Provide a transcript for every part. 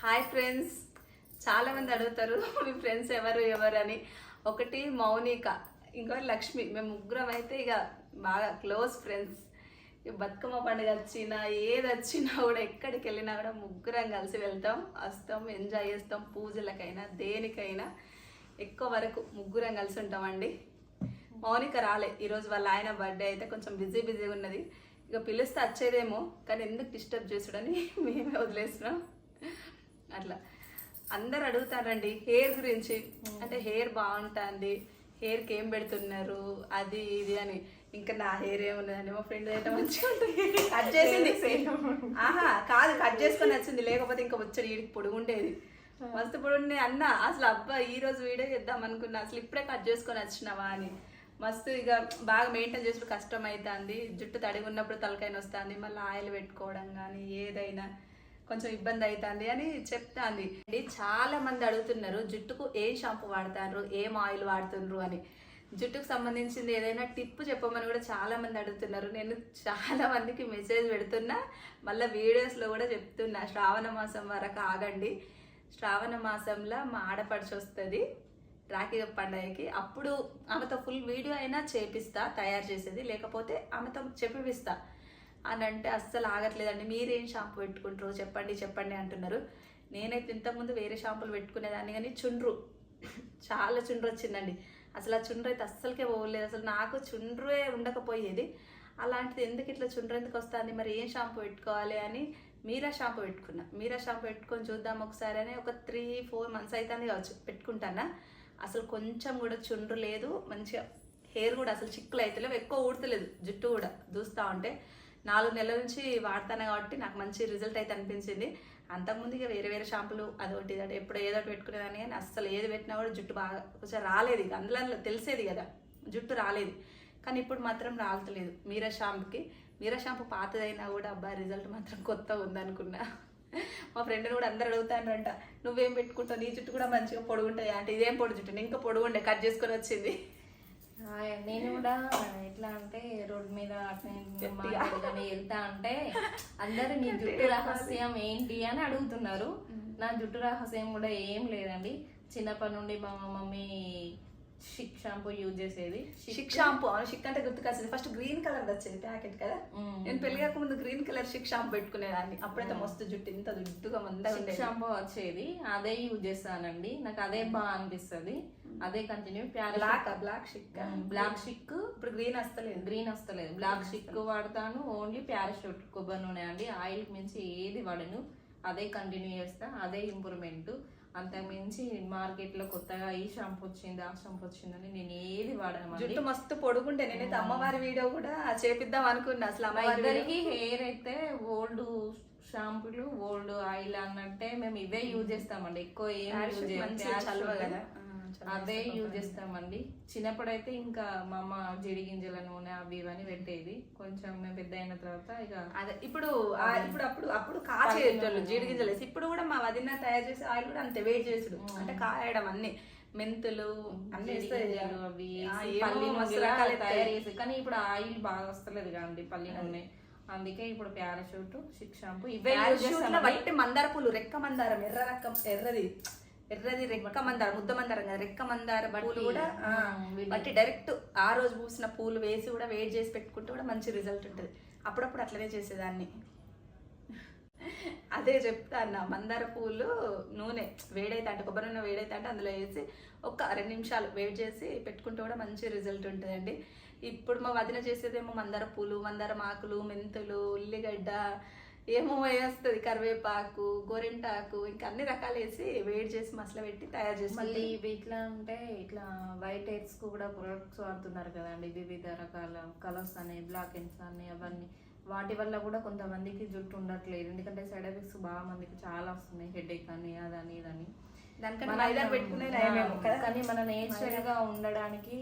Hi friends చాలామంది అడుగుతారు మీ friends ఎవరు ఎవరు అని. ఒకటి మౌనిక ఇంకో లక్ష్మి. మేము ముగ్గురం అయితే ఇక బాగా క్లోజ్ ఫ్రెండ్స్ బతుకమ్మ పండుగ వచ్చినా ఏది వచ్చినా కూడా ఎక్కడికి వెళ్ళినా కూడా ముగ్గురం కలిసి వెళ్తాం వస్తాం ఎంజాయ్ చేస్తాం పూజలకైనా దేనికైనా. ఎక్కువ వరకు ముగ్గురం కలిసి ఉంటామండి. మౌనిక రాలే. ఈరోజు వాళ్ళ ఆయన బర్త్డే అయితే కొంచెం బిజీ బిజీగా ఉన్నది. ఇక పిలిస్తే వచ్చేదేమో కానీ ఎందుకు డిస్టర్బ్ చేసుడని మేమే వదిలేసినాం అట్లా. అందరు అడుగుతారండి హెయిర్ గురించి. అంటే హెయిర్ బాగుంటుంది హెయిర్కి ఏం పెడుతున్నారు అది ఇది అని. ఇంకా నా హెయిర్ ఏమున్నదండి మా ఫ్రెండ్ అయితే మంచిగా ఉంటుంది. కట్ చేసింది. ఆహా కాదు కట్ చేసుకొని వచ్చింది. లేకపోతే ఇంకా వచ్చాడు వీడికి పొడుగుండేది మస్తు పొడుగుండే అన్న అసలు అబ్బా ఈ రోజు వీడియో చేద్దాం అనుకున్నా. అసలు ఇప్పుడే కట్ చేసుకొని వచ్చినావా అని. మస్తు ఇక బాగా మెయింటైన్ చేసుడు కష్టం అవుతుంది జుట్టు తడిగి ఉన్నప్పుడు తలకైన వస్తుంది మళ్ళీ ఆయిల్ పెట్టుకోవడం కానీ ఏదైనా. కొంచెం ఇబ్బంది అవుతుంది అని చెప్తాంది. అండి చాలా మంది అడుగుతున్నారు జుట్టుకు ఏ షాంపూ వాడతారు ఏం ఆయిల్ వాడుతున్నారు అని. జుట్టుకు సంబంధించింది ఏదైనా టిప్ చెప్పమని కూడా చాలా మంది అడుగుతున్నారు. నేను చాలా మందికి మెసేజ్ పెడుతున్నా మళ్ళీ వీడియోస్లో కూడా చెప్తున్నా. శ్రావణ మాసం వరకు ఆగండి. శ్రావణ మాసంలో మా ఆడపడిచి వస్తుంది రాఖీ పండగకి. అప్పుడు ఆమెతో ఫుల్ వీడియో అయినా చేపిస్తా తయారు చేసేది. లేకపోతే ఆమెతో చెప్పిస్తా అని అంటే అస్సలు ఆగట్లేదండి. మీరేం షాంపూ పెట్టుకుంటారు చెప్పండి చెప్పండి అంటున్నారు. నేనైతే ఇంతకుముందు వేరే షాంపూలు పెట్టుకునేదాన్ని కానీ చుండ్రు. చాలా చుండ్రు వచ్చిందండి. అసలు ఆ చుండ్రు అయితే అస్సలకే పోలేదు. అసలు నాకు చుండ్రే ఉండకపోయేది. అలాంటిది ఎందుకు ఇట్లా చుండ్రు ఎందుకు వస్తుంది? మరి ఏం షాంపూ పెట్టుకోవాలి అని మీరా షాంపూ పెట్టుకున్నా. మీరా షాంపూ పెట్టుకొని చూద్దాం ఒకసారి అని ఒక త్రీ ఫోర్ మంత్స్ అవుతుంది కావచ్చు పెట్టుకుంటానా. అసలు కొంచెం కూడా చుండ్రు లేదు. మంచిగా హెయిర్ కూడా అసలు చిక్కులు అవుతలేవు ఎక్కువ ఊడతలేదు. జుట్టు కూడా చూస్తూ ఉంటే. నాలుగు నెలల నుంచి వాడతాను కాబట్టి నాకు మంచి రిజల్ట్ అయితే అనిపించింది. అంతకుముందు ఇక వేరే వేరే షాంపులు అదొకటి ఇదొకటి ఎప్పుడు ఏదో ఒకటి పెట్టుకునేదాన్ని కానీ అస్సలు ఏది పెట్టినా కూడా జుట్టు బాగా కొంచెం రాలేదు ఇక. అందులో అందులో తెలిసేది కదా జుట్టు రాలేదు. కానీ ఇప్పుడు మాత్రం రాలతలేదు మీరా షాంపుకి. మీరా షాంపు పాతదైనా కూడా అబ్బా రిజల్ట్ మాత్రం కొత్త ఉందనుకున్నా. మా ఫ్రెండ్ని కూడా అందరు అడుగుతానంట నువ్వేం పెట్టుకుంటావు? నీ జుట్టు కూడా మంచిగా పొడుగుంటాయి? అంటే ఇదేం పొడి జుట్టు? ఇంకా పొడుగుండే కట్ చేసుకొని వచ్చింది. నేను కూడా ఎట్లా అంటే రోడ్ మీద వెళ్తా అంటే అందరు నీ జుట్టు రహస్యం ఏంటి అని అడుగుతున్నారు. నా జుట్టు రహస్యం కూడా ఏం లేదండి. చిన్నప్పటి నుండి మా మమ్మీ షిక్ షాంపూ యూజ్ చేసేది. షిక్ షాంపూ అవును షిక్ అంటే గుర్తుకొచ్చింది ఫస్ట్ గ్రీన్ కలర్ వచ్చేది ప్యాకెట్ కదా. నేను పెళ్ళి ముందు గ్రీన్ కలర్ షిక్ షాంపూ పెట్టుకునేదాన్ని. అప్పుడైతే మస్తు జుట్టు ఇంత దుడ్డుగా మందగా షిక్ షాంపూ వచ్చేది. అదే యూజ్ చేస్తానండి. నాకు అదే బాగా అనిపిస్తుంది. అదే continue black black Chik black Chik ఇప్పుడు గ్రీన్ వస్తలేదు. గ్రీన్ వస్తలేదు. బ్లాక్ షిక్ వాడతాను. ఓన్లీ ప్యారాషూట్ కొబ్బరి నూనె అండి. ఆయిల్ మించి ఏది వాడను. అదే కంటిన్యూ చేస్తా. అదే ఇంప్రూవ్మెంట్ అంతకు మించి మార్కెట్లో కొత్తగా ఈ షాంపూ వచ్చింది ఆ షాంపూ వచ్చిందని నేను ఏది వాడను జుట్టు మస్తు పొడుగుంటే నేనైతే అమ్మవారి వీడియో కూడా చేపిద్దాం అనుకున్నా. అసలు ఇద్దరికి హెయిర్ అయితే ఓల్డ్ షాంపూలు ఓల్డ్ ఆయిల్ అన్నట్టే మేము ఇవే యూజ్ చేస్తామండి. ఎక్కువ ఏం యూజ్ చలువ కదా. అదే యూజ్. చేస్తామండి. చిన్నప్పుడైతే ఇంకా మా అమ్మ జీడి గింజల నూనె అవి ఇవన్నీ పెట్టేది. కొంచెం మేము పెద్ద అయిన తర్వాత ఇక అదే ఇప్పుడు ఇప్పుడు అప్పుడు అప్పుడు కాచేటోళ్ళు జీడి గింజలు వేసి ఇప్పుడు కూడా మా వదిన తయారు చేసే ఆయిల్ కూడా అంతే వెయిట్ చేసుడు. అంటే కాయడం అన్ని మెంతులు అన్ని గింజలు అవి పల్లి తయారు. చేసి కానీ ఇప్పుడు ఆయిల్ బాగా వస్తలేదు కదండి పల్లి నూనె. అందుకే ఇప్పుడు ప్యారాషూట్ షిక్ షాంపూ ఇవే మందార పూలు రెక్క మందారం ఎర్ర రకం ఎర్రది. ఎర్రది రెక్క మందారం ముద్ద మందారం కదా రెక్క మందార పూలు కూడా బట్టి డైరెక్ట్ ఆ రోజు పూసిన పూలు వేసి కూడా వెయిట్ చేసి పెట్టుకుంటే కూడా మంచి రిజల్ట్ ఉంటుంది. అప్పుడప్పుడు అట్లనే చేసేదాన్ని. అదే చెప్తా అన్న మందార పూలు నూనె వేడైతే అంటే కొబ్బరి నూనె వేడైతే అంటే అందులో వేసి ఒక రెండు నిమిషాలు వేడి చేసి పెట్టుకుంటే కూడా మంచి రిజల్ట్ ఉంటుందండి. ఇప్పుడు మా వదిన చేసేదేమో మందార పూలు మందారం ఆకులు మెంతులు ఉల్లిగడ్డ ఏమో వేస్తుంది కరివేపాకు గోరింటాకు ఇంకా అన్ని రకాలు వేసి వేడి చేసి మసల పెట్టి తయారు చేసి మళ్ళీ ఇవి ఇట్లా అంటే ఇట్లా వైట్ హెయిర్స్ కూడా ప్రొడక్ట్స్ వాడుతున్నారు కదండి వివిధ రకాల కలర్స్ అని బ్లాక్ హెయిర్స్ అని అవన్నీ. వాటి వల్ల కూడా కొంతమందికి జుట్టు ఉండట్లేదు. ఎందుకంటే సైడ్ ఎఫెక్ట్స్ బాగా మందికి చాలా వస్తున్నాయి. హెడేక్ అని అదని ఇదని. కానీ మన నేచర్గా ఉండడానికి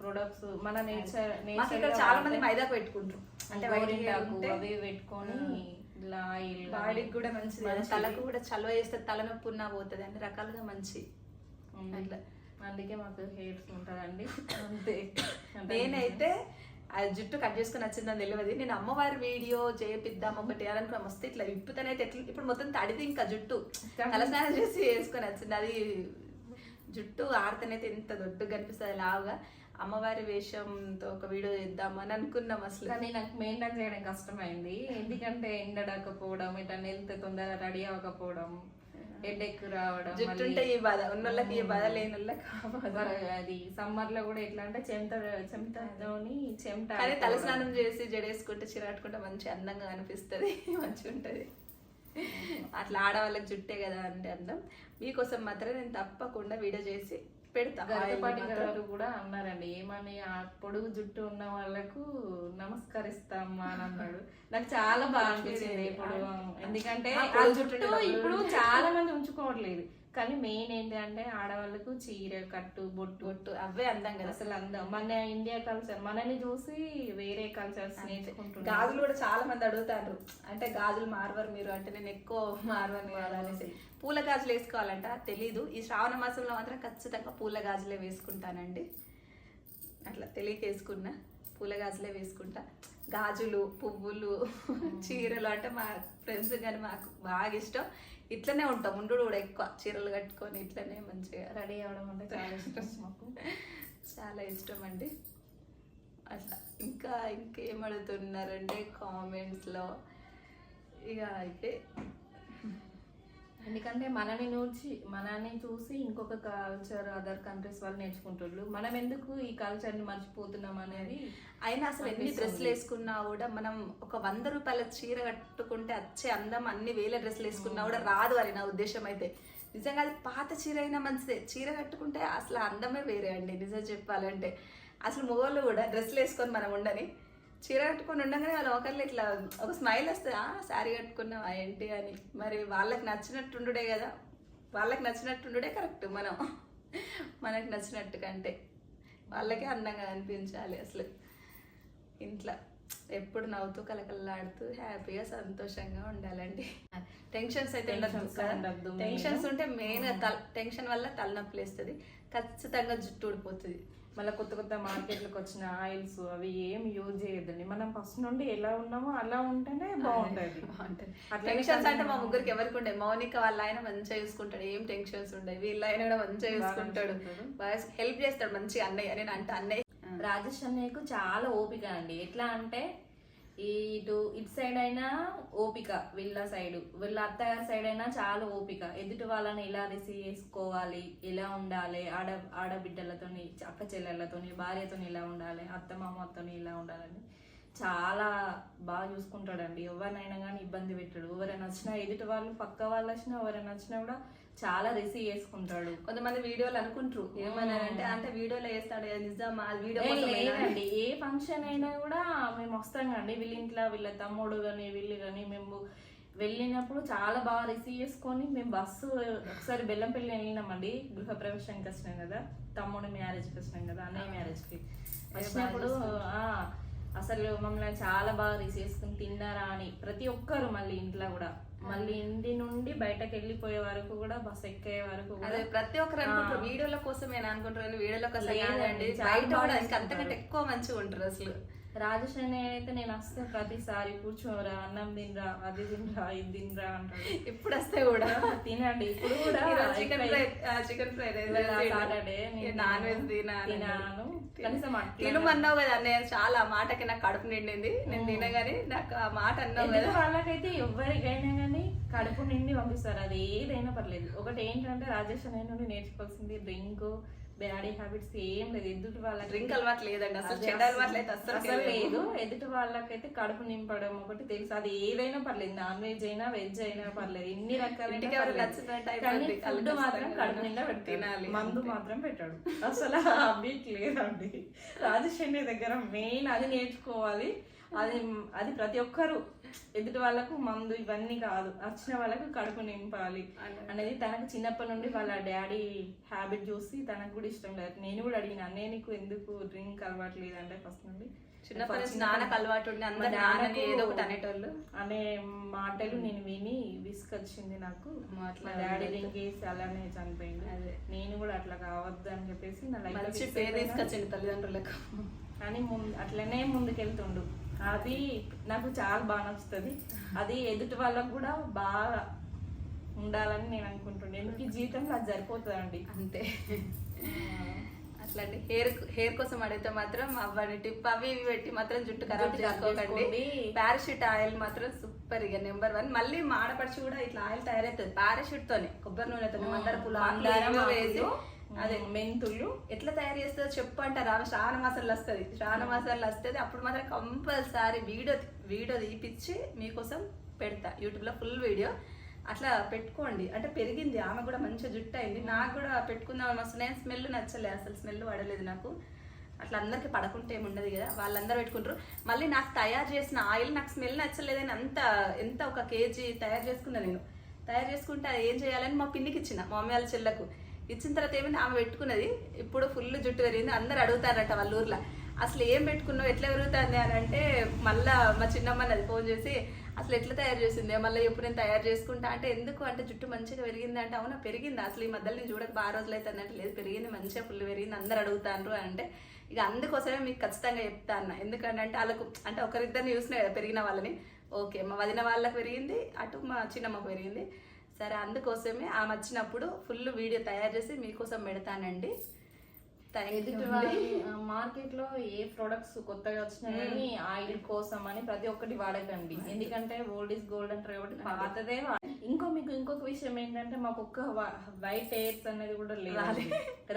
ప్రొడక్ట్స్ మన నేచర్ ఇక్కడ చాలా మంది మైదా పెట్టుకుంటారు. అంటే ఉంటే అవి పెట్టుకొని ఆయిల్ బాడీకి కూడా మంచిది. తలకు కూడా చలవ చేస్తే తలనొప్పి ఉన్నా పోతుంది అన్ని రకాలుగా మంచి. అట్లా. అందుకే మాకు హెయిర్స్ ఉంటదండి. అంతే. నేనైతే ఆ జుట్టు కట్ చేసుకుని వచ్చిందని తెలియదు. నేను అమ్మవారి వీడియో చేపిద్దాం ఒకటి అని అనుకున్నా మస్తు ఇట్లా విప్పుతనైతే ఎట్లా ఇప్పుడు మొత్తం తడిది ఇంకా జుట్టు. తలస్నానం చేసి వేసుకొని వచ్చింది అది జుట్టు ఆడతనైతే ఎంత దొడ్డు కనిపిస్తుంది లావుగా. అమ్మవారి వేషంతో ఒక వీడియో చేద్దాం అని అనుకున్నాం అసలు. కానీ నాకు మెయింటైన్ చేయడం కష్టమైంది. ఎందుకంటే ఎండడకపోవడం ఇట్లా వెళ్తే తొందరగా రెడీ అవ్వకపోవడం హెడేక్ రావడం జుట్టు ఉంటే ఈ బాధ? ఉన్నోళ్ళకి ఈ బాధ లేని వాళ్ళకి అది సమ్మర్లో కూడా ఎట్లా అంటే చెమట చెమటతోని చెమట కానీ తలస్నానం చేసి జడేసుకుంటే చీర కట్టుకుంటే మంచి అందంగా అనిపిస్తుంది. మంచిగా ఉంటుంది. అట్లా ఆడవాళ్ళకి జుట్టే కదా అంటే అందం. మీకోసం మాత్రం నేను తప్పకుండా వీడియో చేసి పెడతా. గరికపాటి ఆయిల్ గారు కూడా అన్నారండి ఏమని ఆ పొడుగు జుట్టు ఉన్న వాళ్ళకు నమస్కరిస్తామా అని అన్నాడు. నాకు చాలా బాగా అనిపించింది ఇప్పుడు ఎందుకంటే ఆ జుట్టు ఇప్పుడు చాలా మంది ఉంచుకోవట్లేదు. కానీ మెయిన్ ఏంటి అంటే ఆడవాళ్ళకు చీర కట్టు బొట్టు. బొట్టు అవే అందం కదా. అసలు అందం. మన ఇండియా కల్చర్ మనని చూసి వేరే కల్చర్స్ నేర్చుకుంటున్నారు గాజులు కూడా చాలా మంది అడుగుతారు. అంటే గాజులు మారవరు మీరు అంటే నేను ఎక్కువ మారవని కదా అనేసి. పూల గాజులు వేసుకోవాలంట? తెలీదు. ఈ శ్రావణ మాసంలో మాత్రం ఖచ్చితంగా పూల గాజులే వేసుకుంటానండి. అట్లా తెలియక వేసుకున్నా. పూల గాజులే వేసుకుంటా. గాజులు పువ్వులు చీరలు అంటే మా ఫ్రెండ్స్ కానీ మాకు బాగా ఇష్టం. ఇట్లనే ఉంటాం. ఉండు కూడా ఎక్కువ చీరలు కట్టుకొని ఇట్లనే మంచిగా రెడీ అవడం అంటే చాలా ఇష్టం. మాకు. చాలా ఇష్టం అండి. అట్లా ఇంకా ఇంకేం అడుగుతున్నారంటే కామెంట్స్లో ఇక అయితే ఎందుకంటే మనని చూసి మనని చూసి ఇంకొక కల్చర్ అదర్ కంట్రీస్ వాళ్ళు నేర్చుకుంటున్నారు మనం ఎందుకు ఈ కల్చర్ని మర్చిపోతున్నాం అనేది అయినా అసలు ఎన్ని. డ్రెస్సులు వేసుకున్నా కూడా మనం ఒక వంద రూపాయల చీర కట్టుకుంటే వచ్చే అందం అన్ని వేల డ్రెస్సులు వేసుకున్నా కూడా రాదు అని నా ఉద్దేశం అయితే. నిజంగా అది పాత చీర అయినా మంచిదే. చీర కట్టుకుంటే అసలు అందమే వేరే అండి. నిజం చెప్పాలంటే. అసలు మొగోళ్ళు కూడా డ్రెస్సులు వేసుకొని మనం ఉండని చీర కట్టుకొని ఉండగానే వాళ్ళ ఒకళ్ళు ఇట్లా ఒక స్మైల్ వస్తుంది ఆ శారీ కట్టుకున్నాం ఏంటి? అని. మరి వాళ్ళకి నచ్చినట్టుండుడే కదా. వాళ్ళకి నచ్చినట్టుండుడే కరెక్ట్ మనం. మనకి నచ్చినట్టు కంటే. వాళ్ళకే అందంగా అనిపించాలి అసలు. ఇంట్లో ఎప్పుడు నవ్వుతూ కలకలలాడుతూ హ్యాపీగా సంతోషంగా ఉండాలండి. టెన్షన్స్ అయితే ఉండదు. టెన్షన్స్ ఉంటే మెయిన్ తల టెన్షన్ వల్ల తలనొప్పి లేస్తుంది ఖచ్చితంగా జుట్టు ఊడిపోతుంది. మళ్ళీ కొత్త కొత్త మార్కెట్లకు వచ్చిన ఆయిల్స్ అవి ఏం యూజ్ చేయొద్దండి. మనం ఫస్ట్ నుండి ఎలా ఉన్నామో అలా ఉంటేనే బాగుంటది. టెన్షన్స్ అంటే మా ముగ్గురికి ఎవరికి ఉండే మౌనిక వాళ్ళ ఆయన మంచిగా చూసుకుంటాడు. ఏం టెన్షన్స్ ఉండవు వీళ్ళ ఆయన కూడా మంచిగా చూసుకుంటాడు. హెల్ప్ చేస్తాడు మంచిగా అన్నయ్య. నేను అంటే అన్నయ్య. రాజేష్ అన్నయ్యకు చాలా ఓపిక అండి. ఎట్లా అంటే ఇటు ఇటు సైడ్ అయినా ఓపిక వీళ్ళ సైడ్ వీళ్ళ అత్తగారి సైడ్ అయినా చాలా ఓపిక. ఎదుటి వాళ్ళని ఎలా రిసీవ్ చేసుకోవాలి ఎలా ఉండాలి ఆడ ఆడబిడ్డలతోని అక్క చెల్లెళ్ళతోని భార్యతోని ఎలా ఉండాలి అత్త మామతోని ఎలా ఉండాలని చాలా బాగా చూసుకుంటాడండి. ఎవరినైనా కానీ ఇబ్బంది పెట్టాడు. ఎవరైనా వచ్చినా ఎదుటి వాళ్ళు పక్క వాళ్ళు వచ్చినా ఎవరైనా వచ్చినా కూడా చాలా రిసీవ్ చేసుకుంటాడు. కొంతమంది వీడియోలు అనుకుంటారు. ఏమన్నారంటే అంటే వీడియోలో వేస్తాడు నిజమా? వీడియో? లేదండి. ఏ ఫంక్షన్ అయినా కూడా మేము వస్తాం కండి వీళ్ళ ఇంట్లో వీళ్ళ తమ్ముడు కానీ వీళ్ళు కానీ మేము వెళ్ళినప్పుడు చాలా బాగా రిసీవ్ చేసుకొని మేము బస్సు ఒకసారి బెల్లంపల్లి వెళ్ళినామండి. గృహప్రవేశానికి వచ్చినాం కదా. తమ్ముడు మ్యారేజ్కి వచ్చినాం కదా అన్నయ్య మ్యారేజ్కి. వచ్చినప్పుడు ఆ, అసలు మమ్మల్ని చాలా బాగా రిసీవ్ చేసుకుని తిన్నారా అని ప్రతి ఒక్కరు మళ్ళీ ఇంట్లో కూడా. మళ్ళీ ఇంటి నుండి బయటకు వెళ్ళిపోయే వరకు కూడా బస్ ఎక్కే వరకు అదే ప్రతి ఒక్కరు అనుకుంటారు వీడియోల కోసమేనా అనుకుంటారు వీడియోల కోసం బయట కూడా ఇంకా. అంతకంటే ఎక్కువ మంచిగా ఉంటారు అసలు. రాజేష్ అనే అయితే నేను వస్తే ప్రతిసారి కూర్చోరా అన్నం తినరా అది తినరా ఇది తినరా అంటాడు. ఇప్పుడు వస్తే కూడా? తినండి ఇప్పుడు కూడా chicken fry chicken fry Saturday non veg తినాను. కనీసం తినమన్నావు కదా నేను చాలా మాటకి నాకు కడుపు నిండింది. నేను తినగానే నాకు ఆ మాట అన్నావు కదా. వాళ్ళకైతే ఎవరికైనా కానీ కడుపు నిండి పంపిస్తారు అది ఏదైనా పర్లేదు. ఒకటి ఏంటంటే రాజేష్ నుండి నేర్చుకోవాల్సింది డ్రింక్ బ్యాడీ హ్యాబిట్స్ ఏం లేదు. ఎదుటి వాళ్ళకి డ్రింక్ అలవాటు లేదండి. అసలు చెడ్డ అలవాట్లు అయితే అస్సలు అసలు లేదు. ఎదుటి వాళ్ళకైతే కడుపు నింపడం ఒకటి తెలుసు. అది ఏదైనా పర్లేదు. నాన్ వెజ్ అయినా వెజ్ అయినా పర్లేదు. ఎన్ని రకాల. ఫుడ్ వాళ్ళు మాత్రం కడుపు నిండా పెట్టాలి తినాలి. మందు మాత్రం పెట్టాడు అసలు అప్డేట్ లేదండి. అనే దగ్గర మెయిన్ అది నేర్చుకోవాలి. అది అది ప్రతి ఒక్కరు ఎదుటి వాళ్ళకు మందు ఇవన్నీ కాదు. వచ్చిన వాళ్ళకు కడుపు నింపాలి అనేది తనకు చిన్నప్పటి నుండి వాళ్ళ డాడీ హ్యాబిట్ చూసి తనకు కూడా ఇష్టం లేదు. నేను కూడా అడిగిన అన్నయ్య నీకు ఎందుకు డ్రింక్ అలవాటు లేదంటే ఫస్ట్ నుండి? చిన్నప్పటి నుంచి నాన్నకు అలవాటు ఉండి అందరు మా నాన్నని నాన్నకు ఏదో ఒకటి అనేటోళ్ళు. అనే మాటలు నేను విని విసుకొచ్చింది నాకు. అట్లా డాడీ ఉండదు. లింకేసి అలానే చనిపోయింది అదే. నేను కూడా అట్లా కావద్దు అని చెప్పేసి నా లైఫ్ మంచి పేరు తీసుకొచ్చింది తల్లిదండ్రులకు. అని ముందు అట్లనే ముందుకెళ్తుండు. అది నాకు చాలా బాగా నచ్చుతుంది. అది ఎదుటి వాళ్ళకు కూడా బాగా ఉండాలని నేను అనుకుంటున్నాను ఎందుకు జీవితంలో అది సరిపోతుందండి. అంతే. అట్లాంటి హెయిర్ హెయిర్ కోసం అడిగితే మాత్రం అవ్వని టిప్ అవి ఇవి పెట్టి మాత్రం జుట్టు ఖరాబ్ చేసుకోకండి. పారాషూట్ ఆయిల్ మాత్రం సూపర్ ఇక నెంబర్ వన్. మళ్ళీ మాడపడిచి కూడా ఇట్లా ఆయిల్ తయారవుతుంది పారాషూట్ తోనే కొబ్బరి నూనెతో మందార ఆకులు. వేసి అదే మెంతులు ఎట్లా తయారు చేస్తుందో చెప్పు అంటారు ఆమె శ్రావణ మాసంలో వస్తుంది. శ్రావణ మాసంలో వస్తుంది. అప్పుడు మాత్రం కంపల్సరీ వీడియో వీడియో తీపిచ్చి మీకోసం పెడతా. యూట్యూబ్లో ఫుల్ వీడియో. అట్లా పెట్టుకోండి. అంటే పెరిగింది. ఆమె కూడా మంచిగా జుట్టు అయింది. నాకు కూడా పెట్టుకుందాం వస్తున్నాయి స్మెల్ నచ్చలే. అసలు స్మెల్ పడలేదు నాకు. అట్లా అందరికి పడకుంటే ఏమి ఉండదు కదా. వాళ్ళందరూ పెట్టుకుంటారు. మళ్ళీ నాకు తయారు చేసిన ఆయిల్ నాకు స్మెల్ నచ్చలేదని అంత ఎంత ఒక కేజీ తయారు చేసుకున్నా నేను. తయారు చేసుకుంటే అది ఏం చేయాలని మా పిన్నికి ఇచ్చిన. మా మమ్మీ వాళ్ళ చెల్లకు. ఇచ్చిన తర్వాత ఏమైంది? ఆమె పెట్టుకున్నది. ఇప్పుడు ఫుల్ జుట్టు పెరిగింది. అందరు అడుగుతారట వాళ్ళ ఊర్లో అసలు ఏం పెట్టుకున్నావు? ఎట్లా పెరుగుతుంది? అని అంటే మళ్ళా మా చిన్నమ్మ అది ఫోన్ చేసి అసలు ఎట్లా తయారు చేసింది? మళ్ళీ ఎప్పుడు నేను తయారు చేసుకుంటా? అంటే ఎందుకు? అంటే జుట్టు మంచిగా పెరిగింది? అంటే అవునా పెరిగింది? అసలు ఈ మధ్యలో నేను చూడక బాగా రోజులు అవుతుంది అంటే లేదు. పెరిగింది మంచిగా ఫుల్ పెరిగింది. అందరు అడుగుతాండ్రు. అంటే ఇక అందుకోసమే మీకు ఖచ్చితంగా చెప్తా అన్న. ఎందుకంటే వాళ్ళకు అంటే ఒకరిద్దరిని చూసినా కదా పెరిగిన వాళ్ళని. ఓకే మా వదిన వాళ్ళకి పెరిగింది అటు మా చిన్నమ్మకు పెరిగింది. సరే అందుకోసమే ఆమె వచ్చినప్పుడు ఫుల్ వీడియో తయారు చేసి మీకోసం పెడతానండి. ఎదుటి మార్కెట్లో ఏ ప్రొడక్ట్స్ కొత్తగా వచ్చినా కానీ ఆయిల్ కోసం అని ప్రతి ఒక్కటి వాడకండి. ఎందుకంటే ఓల్డ్ ఇస్ గోల్డ్ అంటారు కాబట్టి పాతదే ఇంకో మీకు ఇంకొక విషయం ఏంటంటే మాకు ఒక్క వైట్ హెయిర్స్ అనేది కూడా లేదు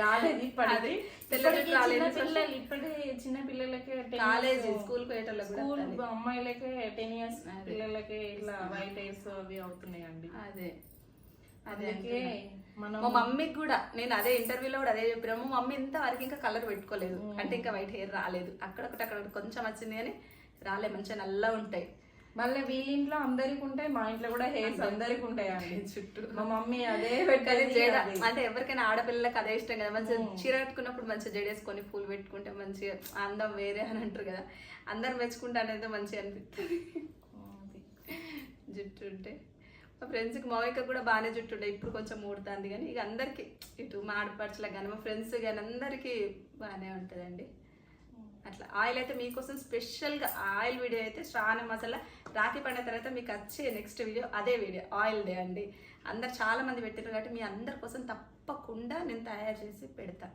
రాలేదు. ఇప్పటికి. చిన్న పిల్లలు ఇప్పటి చిన్న పిల్లలకి కాలేజ్ స్కూల్ స్కూల్. అమ్మాయిలకే టెన్ ఇయర్స్ పిల్లలకి ఇట్లా వైట్ హెయిర్స్ అవి అవుతున్నాయండి. అదే. అందుకే మా మమ్మీకి కూడా నేను అదే ఇంటర్వ్యూలో కూడా అదే చెప్పిన మా మమ్మీ ఇంతవరకు ఇంకా కలర్ పెట్టుకోలేదు. అంటే ఇంకా వైట్ హెయిర్ రాలేదు. అక్కడొకటి అక్కడ కొంచెం వచ్చింది కానీ రాలే మంచిగా నల్ల ఉంటాయి. మళ్ళీ వీళ్ళ ఇంట్లో అందరికి ఉంటాయి మా ఇంట్లో కూడా హెయిర్స్ అందరికి ఉంటాయండి. చుట్టూ. మా మమ్మీ అదే కానీ పెట్టేది జడ. అది. అంటే ఎవరికైనా ఆడపిల్లలకు అదే ఇష్టం కదా. మంచిగా చీర కట్టుకున్నప్పుడు మంచిగా జడేసుకొని పూలు పెట్టుకుంటే మంచిగా అందం వేరే అని అంటారు కదా. అందరు మెచ్చుకుంటే అనేది మంచిగా అనిపిస్తుంది. జుట్టు ఉంటే. మా ఫ్రెండ్స్కి మౌయిక కూడా బాగానే జుట్టు ఉండే ఇప్పుడు కొంచెం ఊడుతుంది కానీ ఇక అందరికి ఇటు మా ఆడపడుచులకు కానీ మా ఫ్రెండ్స్ కానీ అందరికీ బాగానే ఉంటుందండి. అట్లా ఆయిల్ అయితే మీకోసం స్పెషల్గా ఆయిల్ వీడియో అయితే శ్రావణ మసాలా రాఖీ పండుగ తర్వాత మీకు వచ్చే నెక్స్ట్ వీడియో అదే వీడియో ఆయిల్ డే అండి. అందరు చాలా మంది పెట్టారు కాబట్టి మీ అందరి కోసం తప్పకుండా నేను తయారు చేసి పెడతా.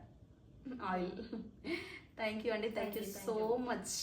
ఆయిల్. థ్యాంక్ యూ అండి. Thank you so much